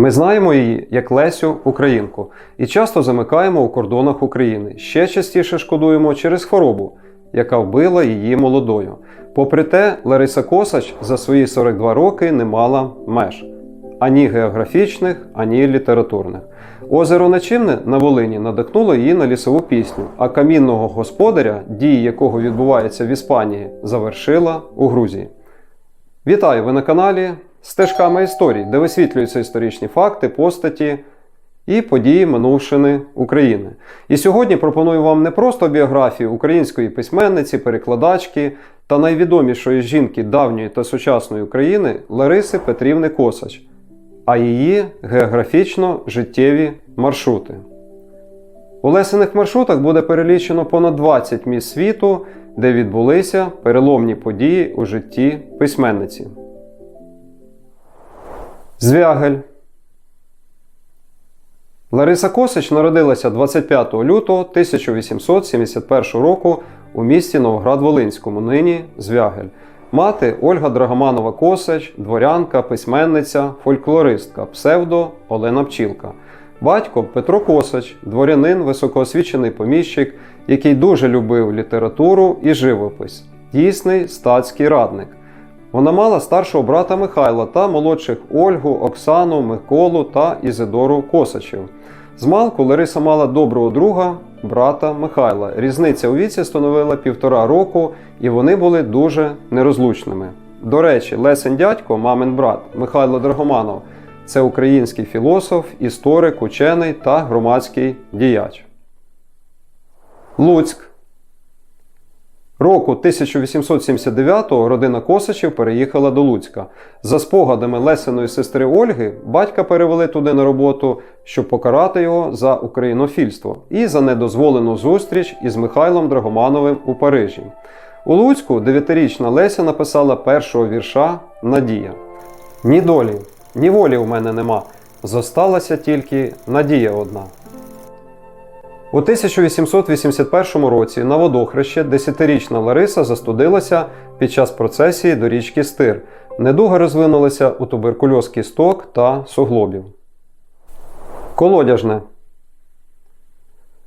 Ми знаємо її як Лесю Українку і часто замикаємо у кордонах України. Ще частіше шкодуємо через хворобу, яка вбила її молодою. Попри те, Лариса Косач за свої 42 роки не мала меж ані географічних, ані літературних. Озеро Начимне на Волині надихнуло її на лісову пісню, а камінного господаря, дії якого відбуваються в Іспанії, завершила у Грузії. Вітаю! Ви на каналі Стежками історій, де висвітлюються історичні факти, постаті і події минувшини України. І сьогодні пропоную вам не просто біографію української письменниці, перекладачки та найвідомішої жінки давньої та сучасної України Лариси Петрівни Косач, а її географічно життєві маршрути. У лесених маршрутах буде перелічено понад 20 місць світу, де відбулися переломні події у житті письменниці. Звягель. Лариса Косич народилася 25 лютого 1871 року у місті Новоград-Волинському, нині Звягель. Мати Ольга Драгоманова Косач, дворянка, письменниця, фольклористка, псевдо Олена Пчілка. Батько Петро Косач, дворянин, високоосвічений поміщик, який дуже любив літературу і живопис, дійсний статський радник. Вона мала старшого брата Михайла та молодших Ольгу, Оксану, Миколу та Ізидору Косачів. Змалку Лариса мала доброго друга, брата Михайла. Різниця у віці становила півтора року, і вони були дуже нерозлучними. До речі, Лесень дядько, мамин брат Михайло Драгоманов це український філософ, історик, учений та громадський діяч. Луцьк. Року 1879-го родина Косачів переїхала до Луцька. За спогадами Лесиної сестри Ольги, батька перевели туди на роботу, щоб покарати його за українофільство і за недозволену зустріч із Михайлом Драгомановим у Парижі. У Луцьку дев'ятирічна Леся написала першого вірша Надія. Ні долі, ні волі в мене нема. Зосталася тільки надія одна. У 1881 році на водохреще десятирічна Лариса застудилася під час процесії до річки Стир. Недуга розвинулася у туберкульоз кісток та суглобів. Колодяжне.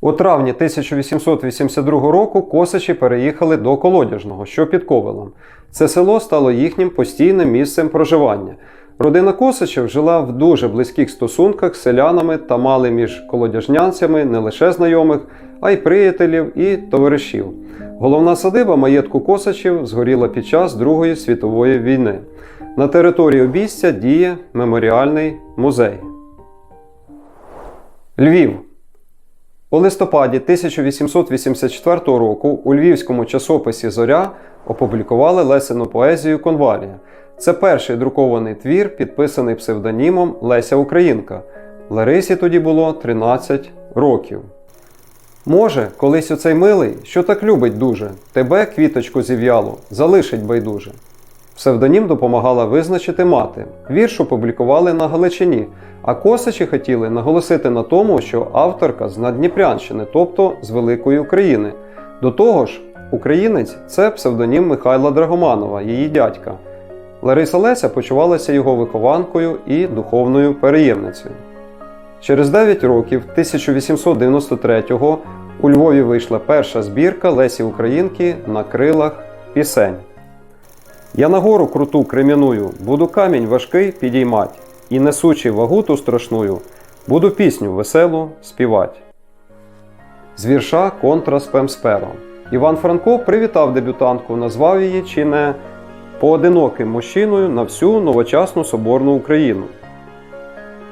У травні 1882 року косачі переїхали до Колодяжного, що під Ковелом. Це село стало їхнім постійним місцем проживання. Родина Косачів жила в дуже близьких стосунках з селянами та мали між колодяжнянцями не лише знайомих, а й приятелів і товаришів. Головна садиба маєтку Косачів згоріла під час Другої світової війни. На території обійстя діє меморіальний музей. Львів. У листопаді 1884 року у львівському часописі Зоря опублікували лесену поезію Конвалія. Це перший друкований твір, підписаний псевдонімом Леся Українка. Ларисі тоді було 13 років. Може, колись оцей милий, що так любить дуже, тебе, квіточку зів'ялу, залишить байдуже. Псевдонім допомагала визначити мати. Вірш опублікували на Галичині, а косачі хотіли наголосити на тому, що авторка з Надніпрянщини, тобто з Великої України. До того ж, українець це псевдонім Михайла Драгоманова, її дядька. Лариса Леся почувалася його вихованкою і духовною переємницею. Через 9 років, 1893-го, у Львові вийшла перша збірка Лесі Українки на крилах пісень. Я на гору круту крем'яную, буду камінь важкий підіймать, і несучи вагу ту страшную, буду пісню веселу співать. З вірша Контра з. Іван Франко привітав дебютантку, назвав її чи не поодиноким мужчиною на всю новочасну соборну Україну.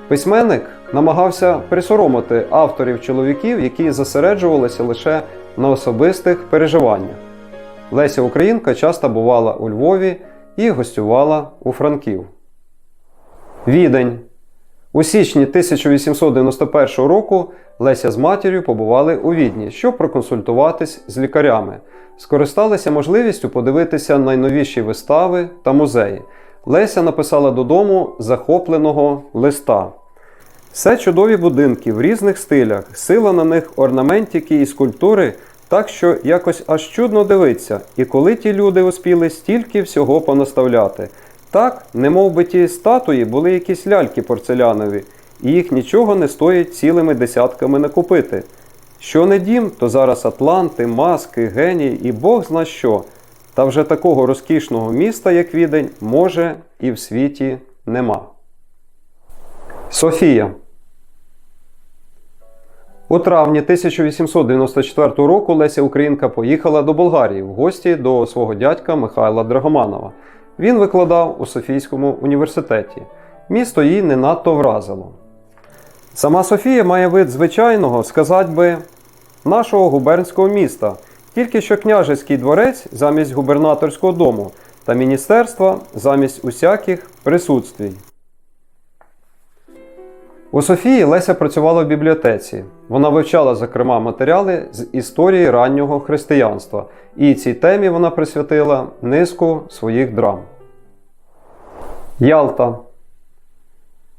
Письменник намагався присоромити авторів чоловіків, які зосереджувалися лише на особистих переживаннях. Леся Українка часто бувала у Львові і гостювала у Франків. Відень. У січні 1891 року Леся з матір'ю побували у Відні, щоб проконсультуватись з лікарями. Скористалися можливістю подивитися найновіші вистави та музеї. Леся написала додому захопленого листа. Все чудові будинки в різних стилях, сила на них орнаментики і скульптури, так що якось аж чудно дивиться, і коли ті люди успіли стільки всього понаставляти. Так, немов би ті статуї були якісь ляльки порцелянові, і їх нічого не стоїть цілими десятками накупити. Що не дім, то зараз Атланти, маски, геній і Бог зна що. Та вже такого розкішного міста, як Відень, може і в світі нема. Софія. У травні 1894 року Леся Українка поїхала до Болгарії в гості до свого дядька Михайла Драгоманова. Він викладав у Софійському університеті. Місто її не надто вразило. Сама Софія має вид звичайного, сказать би, нашого губернського міста, тільки що княжеський дворець замість губернаторського дому та міністерства замість усяких присутствій. У Софії Леся працювала в бібліотеці. Вона вивчала, зокрема, матеріали з історії раннього християнства, і цій темі вона присвятила низку своїх драм. Ялта.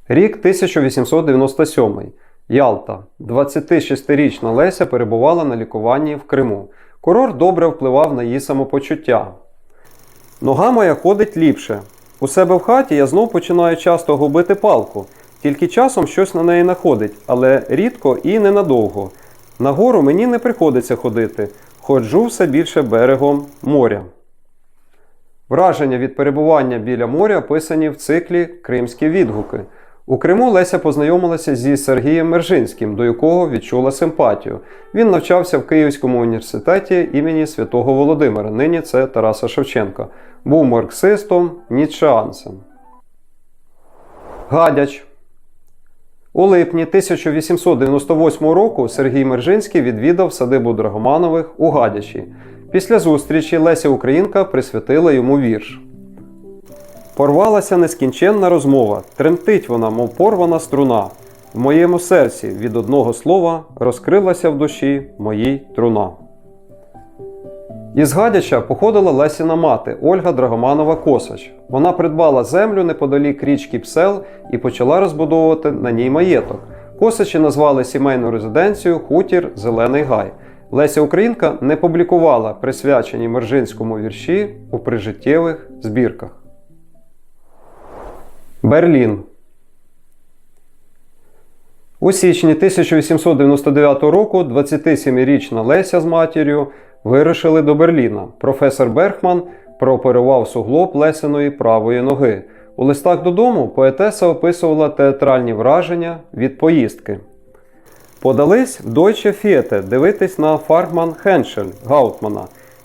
Рік 1897. Ялта. 26-річна Леся перебувала на лікуванні в Криму. Курорт добре впливав на її самопочуття. Нога моя ходить ліпше. У себе в хаті я знов починаю часто губити палку. Тільки часом щось на неї находить, але рідко і ненадовго. Нагору мені не приходиться ходити, ходжу все більше берегом моря. Враження від перебування біля моря описані в циклі Кримські відгуки. У Криму Леся познайомилася зі Сергієм Мержинським, до якого відчула симпатію. Він навчався в Київському університеті імені Святого Володимира, нині це Тараса Шевченка. Був марксистом, ніцшеанцем. Гадяч. У липні 1898 року Сергій Мержинський відвідав садибу Драгоманових у Гадячі. Після зустрічі Леся Українка присвятила йому вірш. Порвалася нескінченна розмова, тремтить вона, мов порвана струна. В моєму серці від одного слова розкрилася в душі моїй труна. Із Гадяча походила Лесіна мати Ольга Драгоманова Косач. Вона придбала землю неподалік річки Псел і почала розбудовувати на ній маєток. Косачі назвали сімейну резиденцію Хутір Зелений Гай. Леся Українка не публікувала присвячені Мержинському вірші у прижиттєвих збірках. Берлін. У січні 1899 року 27-річна Леся з матір'ю вирушили до Берліна. Професор Берхман прооперував суглоб Лесиної правої ноги. У листах додому поетеса описувала театральні враження від поїздки. Подались в Deutsche Фєте дивитись на Фаргман Хеншель Гаутмана.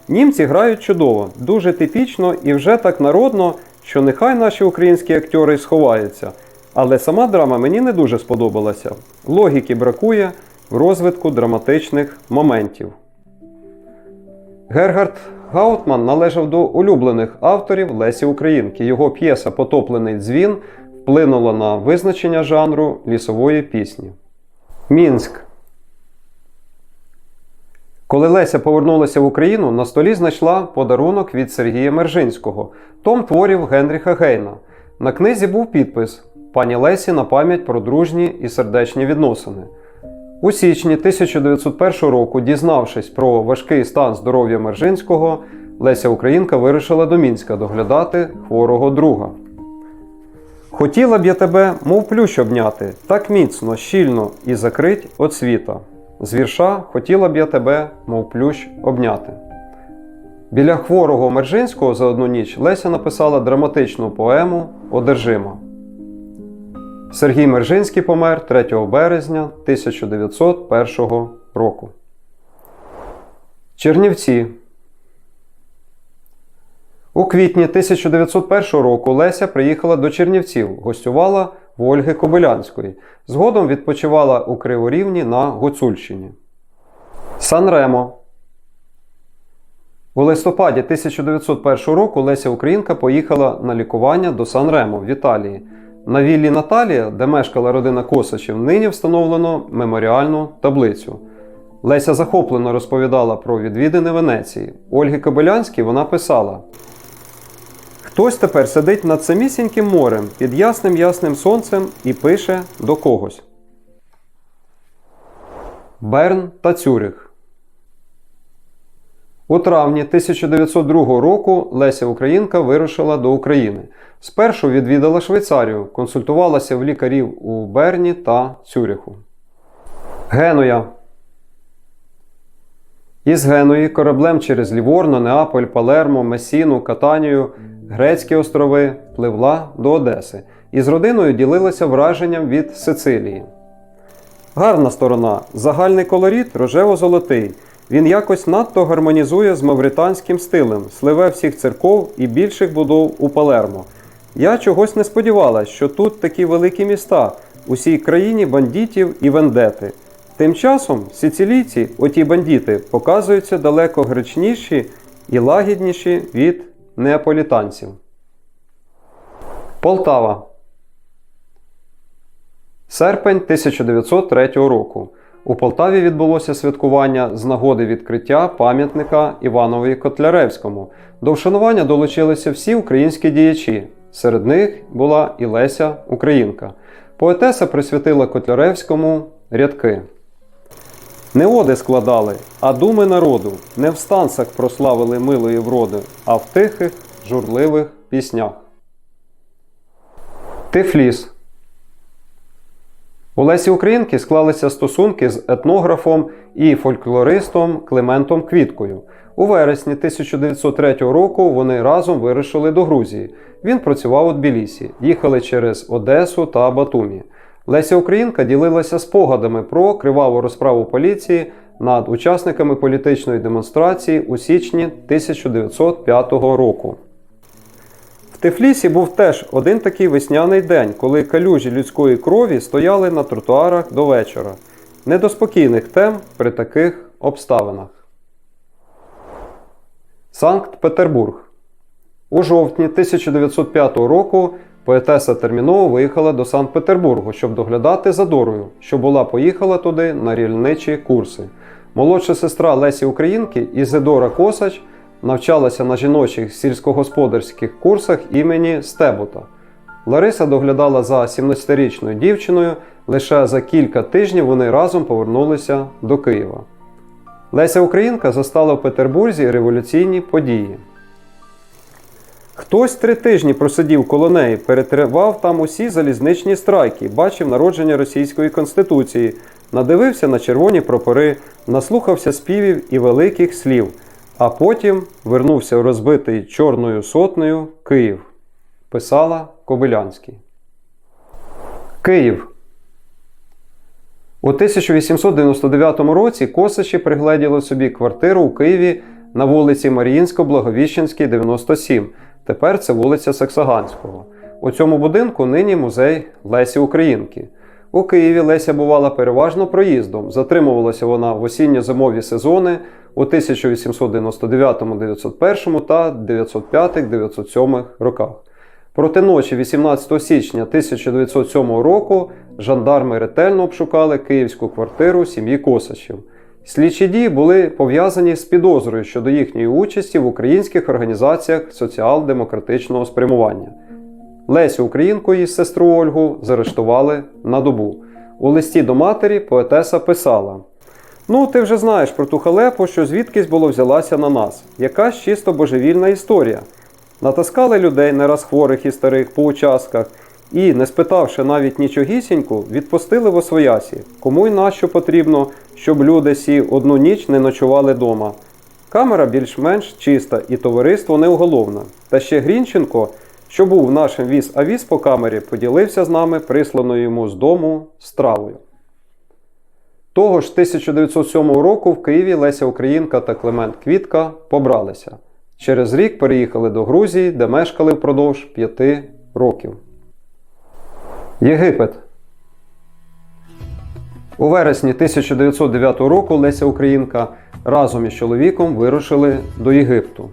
Німці грають чудово, дуже типічно і вже так народно, що нехай наші українські актори сховаються. Але сама драма мені не дуже сподобалася. Логіки бракує в розвитку драматичних моментів. Гергард Гаутман належав до улюблених авторів Лесі Українки. Його п'єса Потоплений дзвін вплинула на визначення жанру лісової пісні. Мінськ. Коли Леся повернулася в Україну, на столі знайшла подарунок від Сергія Мержинського, том творів Генріха Гейна. На книзі був підпис Пані Лесі на пам'ять про дружні і сердечні відносини. У січні 1901 року, дізнавшись про важкий стан здоров'я Мержинського, Леся Українка вирушила до Мінська доглядати хворого друга. Хотіла б я тебе, мов плющ обняти, так міцно, щільно і закрить от світа. З вірша хотіла б я тебе, мов плющ, обняти. Біля хворого Мержинського за одну ніч Леся написала драматичну поему Одержима. Сергій Мержинський помер 3 березня 1901 року. Чернівці. У квітні 1901 року Леся приїхала до Чернівців, гостювала в Ольги Кобилянської. Згодом відпочивала у Криворівні на Гуцульщині. Санремо. У листопаді 1901 року Леся Українка поїхала на лікування до Санремо в Італії. На віллі Наталія, де мешкала родина Косачів, нині встановлено меморіальну таблицю. Леся захоплено розповідала про відвідини Венеції. Ольги Кобилянській вона писала: Хтось тепер сидить над самісіньким морем під ясним ясним сонцем і пише до когось. Берн та Цюрих. У травні 1902 року Леся Українка вирушила до України. Спершу відвідала Швейцарію, консультувалася в лікарів у Берні та Цюриху. Генуя. Із Геної кораблем через Ліворно, Неаполь, Палермо, Месіну, Катанію, Грецькі острови пливла до Одеси і з родиною ділилася враженням від Сицилії. Гарна сторона. Загальний колорит рожево-золотий. Він якось надто гармонізує з мавританським стилем, сливе всіх церков і більших будов у Палермо. Я чогось не сподівалася, що тут такі великі міста, усій країні бандитів і вендети. Тим часом сицилійці, оті бандити, показуються далеко гречніші і лагідніші від неаполітанців. Полтава. Серпень 1903 року. У Полтаві відбулося святкування з нагоди відкриття пам'ятника Іванові Котляревському. До вшанування долучилися всі українські діячі. Серед них була і Леся Українка. Поетеса присвятила Котляревському рядки. Не оди складали, а думи народу, не в станцях прославили милої вроди, а в тихих, журливих піснях. Тифліс у Лесі Українки склалися стосунки з етнографом і фольклористом Климентом Квіткою. У вересні 1903 року вони разом вирушили до Грузії. Він працював у Тбілісі, їхали через Одесу та Батумі. Леся Українка ділилася спогадами про криваву розправу поліції над учасниками політичної демонстрації у січні 1905 року. В Тифлісі був теж один такий весняний день, коли калюжі людської крові стояли на тротуарах до вечора. Не до спокійних тем при таких обставинах. Санкт-Петербург. У жовтні 1905 року поетеса терміново виїхала до Санкт-Петербургу, щоб доглядати за Дорою, що була поїхала туди на рільничі курси. Молодша сестра Лесі Українки Ізидора Косач навчалася на жіночих сільськогосподарських курсах імені Стебута. Лариса доглядала за 17-річною дівчиною. Лише за кілька тижнів вони разом повернулися до Києва. Леся Українка застала в Петербурзі революційні події. Хтось три тижні просидів коло неї, перетривав там усі залізничні страйки, бачив народження Російської Конституції, надивився на червоні прапори, наслухався співів і великих слів, а потім вернувся розбитий Чорною сотнею Київ. Писала Кобилянський. Київ. У 1899 році Косачі пригледіли собі квартиру у Києві на вулиці Маріїнсько-Благовіщенській, 97. Тепер це вулиця Саксаганського. У цьому будинку нині музей Лесі Українки. У Києві Леся бувала переважно проїздом. Затримувалася вона в осінньо-зимові сезони у 1899-901 та 905-907 роках. Проти ночі 18 січня 1907 року жандарми ретельно обшукали київську квартиру сім'ї Косачів. Слідчі дії були пов'язані з підозрою щодо їхньої участі в українських організаціях соціал-демократичного спрямування. Лесю Українку і сестру Ольгу заарештували на добу. У листі до матері поетеса писала: Ну, ти вже знаєш про ту халепу, що звідкись було взялася на нас. Якась чисто божевільна історія. Натаскали людей не раз хворих і старих по участках і, не спитавши навіть нічогісіньку, відпустили в освоясі, кому й нащо потрібно, щоб люди сі одну ніч не ночували дома. Камера більш-менш чиста і товариство не уголовне. Та ще Грінченко, що був нашим віз авіз по камері, поділився з нами присланою йому з дому стравою. Того ж 1907 року в Києві Леся Українка та Климент Квітка побралися. Через рік переїхали до Грузії, де мешкали впродовж п'яти років. Єгипет. У вересні 1909 року Леся Українка разом із чоловіком вирушили до Єгипту.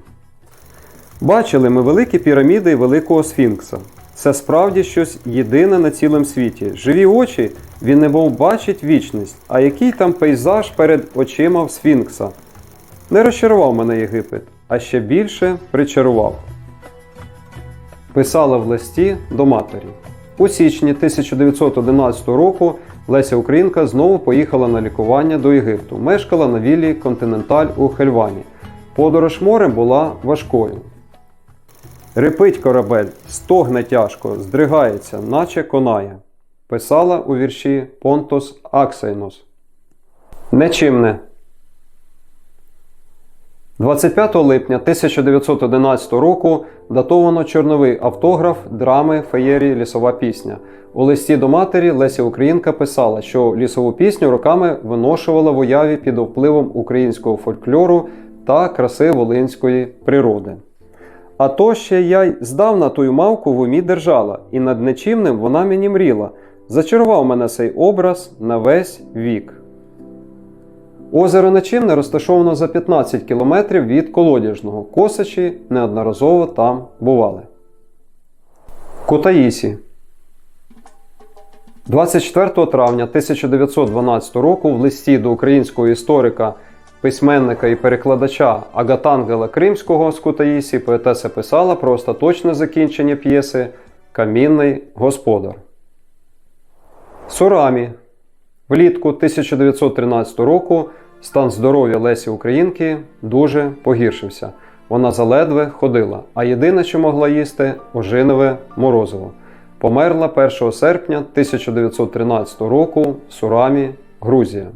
Бачили ми великі піраміди Великого Сфінкса. Це справді щось єдине на цілому світі. Живі очі він немов бачить вічність, а який там пейзаж перед очима в Сфінкса. Не розчарував мене Єгипет, а ще більше причарував. Писала в листі до матері. У січні 1911 року Леся Українка знову поїхала на лікування до Єгипту, мешкала на віллі Континенталь у Хельвані. Подорож морем була важкою. Репить корабель, стогне тяжко, здригається, наче конає. Писала у вірші Понтос Аксейнос. Нечимне. 25 липня 1911 року датовано чорновий автограф драми Феєрії Лісова пісня. У листі до матері Леся Українка писала, що лісову пісню роками виношувала в уяві під впливом українського фольклору та краси волинської природи. А то ще я й здавна тую мавку в умі держала, і над нечимним вона мені мріла. Зачарував мене цей образ на весь вік. Озеро Нечимне розташовано за 15 кілометрів від Колодяжного. Косачі неодноразово там бували. Кутаїсі 24 травня 1912 року в листі до українського історика, письменника і перекладача Агатангела Кримського з Кутаїсі поетеса писала про остаточне закінчення п'єси Камінний господар. Сурамі Влітку 1913 року стан здоров'я Лесі Українки дуже погіршився. Вона заледве ходила, а єдине, що могла їсти ожинове морозиво. Померла 1 серпня 1913 року в Сурамі, Грузія.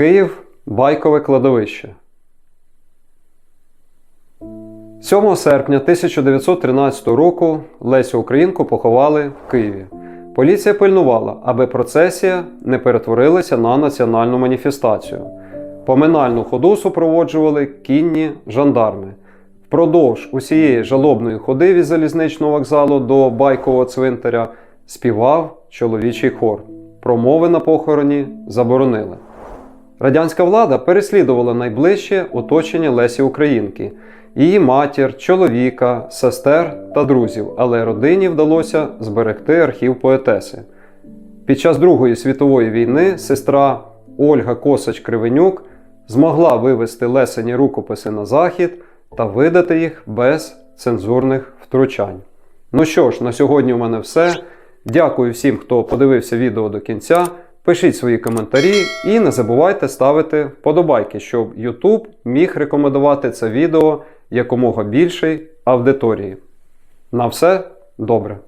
Київ Байкове кладовище. 7 серпня 1913 року Лесю Українку поховали в Києві. Поліція пильнувала, аби процесія не перетворилася на національну маніфестацію. Поминальну ходу супроводжували кінні жандарми. Впродовж усієї жалобної ходи від залізничного вокзалу до байкового цвинтаря співав чоловічий хор. Промови на похороні заборонили. Радянська влада переслідувала найближче оточення Лесі Українки, її матір, чоловіка, сестер та друзів, але родині вдалося зберегти архів поетеси. Під час Другої світової війни сестра Ольга Косач Кривенюк змогла вивести лесені рукописи на захід та видати їх без цензурних втручань. Ну що ж, на сьогодні у мене все. Дякую всім, хто подивився відео до кінця. Пишіть свої коментарі і не забувайте ставити вподобайки, щоб YouTube міг рекомендувати це відео якомога більшій аудиторії. На все добре!